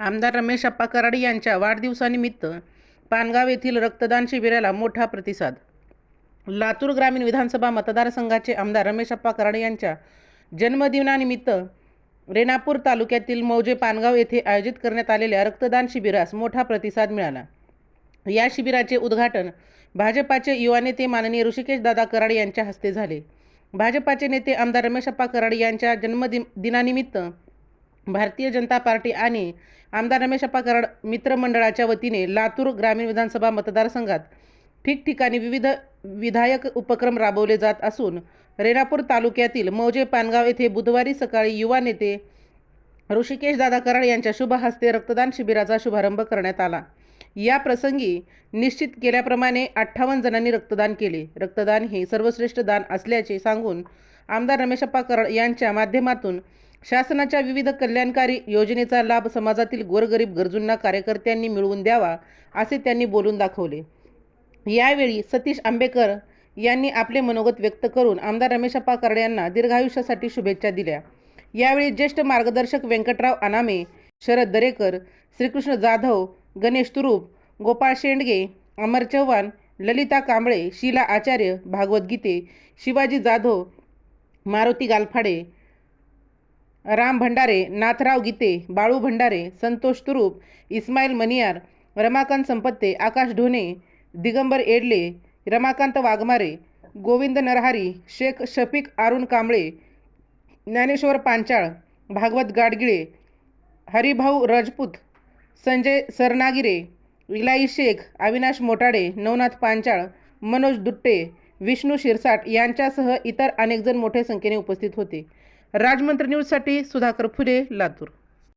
आमदार रमेश अप्पा कराड यांच्या वाढदिवसानिमित्त पानगाव येथील रक्तदान शिबिराला मोठा प्रतिसाद. लातूर ग्रामीण विधानसभा मतदारसंघाचे आमदार रमेश अप्पा कराड यांच्या जन्मदिनानिमित्त रेणापूर तालुक्यातील मौजे पानगाव येथे आयोजित करण्यात आलेल्या रक्तदान शिबिरास मोठा प्रतिसाद मिळाला. या शिबिराचे उद्घाटन भाजपाचे युवा नेते माननीय ऋषिकेश दादा कराड यांच्या हस्ते झाले. भाजपाचे नेते आमदार रमेशप्पा कराड यांच्या जन्मदिन दिनानिमित्त भारतीय जनता पार्टी आणि आमदार रमेशप्पा कराड मित्रमंडळाच्या वतीने लातूर ग्रामीण विधानसभा मतदारसंघात ठिकठिकाणी विविध विधायक उपक्रम राबवले जात असून रेणापूर तालुक्यातील मौजे पानगाव येथे बुधवारी सकाळी युवा नेते ऋषिकेश दादा कराड यांच्या शुभ हस्ते रक्तदान शिबिराचा शुभारंभ करण्यात आला. या प्रसंगी निश्चित केल्याप्रमाणे अठ्ठावन्न जणांनी रक्तदान केले. रक्तदान हे सर्वश्रेष्ठ दान असल्याचे सांगून आमदार रमेशप्पा कराड यांच्या माध्यमातून शासनाच्या विविध कल्याणकारी योजनेचा लाभ समाजातील गोरगरीब गरजूंना कार्यकर्त्यांनी मिळवून द्यावा असे त्यांनी बोलून दाखवले. यावेळी सतीश आंबेकर यांनी आपले मनोगत व्यक्त करून आमदार रमेशप्पा कराड यांना दीर्घायुष्यासाठी शुभेच्छा दिल्या. यावेळी ज्येष्ठ मार्गदर्शक व्यंकटराव अनामे शरद दरेकर श्रीकृष्ण जाधव गणेश तुरूप गोपाळ शेंडगे अमर चव्हाण ललिता कांबळे शीला आचार्य भागवत गीते शिवाजी जाधव मारुती गालफाडे राम भंडारे नाथराव गीते बाळू भंडारे संतोष तुरूप इस्माईल मनियार रमाकांत संपत्ते आकाश ढोणे दिगंबर एडले रमाकांत वाघमारे गोविंद नरहारी शेख शफीक अरुण कांबळे ज्ञानेश्वर पांचाळ भागवत गाडगिळे हरिभाऊ राजपूत संजय सरनागिरे इलाई शेख अविनाश मोटाडे नवनाथ पांचाळ मनोज दुट्टे विष्णू शिरसाट यांच्यासह इतर अनेकजण मोठ्या संख्येने उपस्थित होते. राजमंत्र न्यूजसाठी सुधाकर फुले लातूर.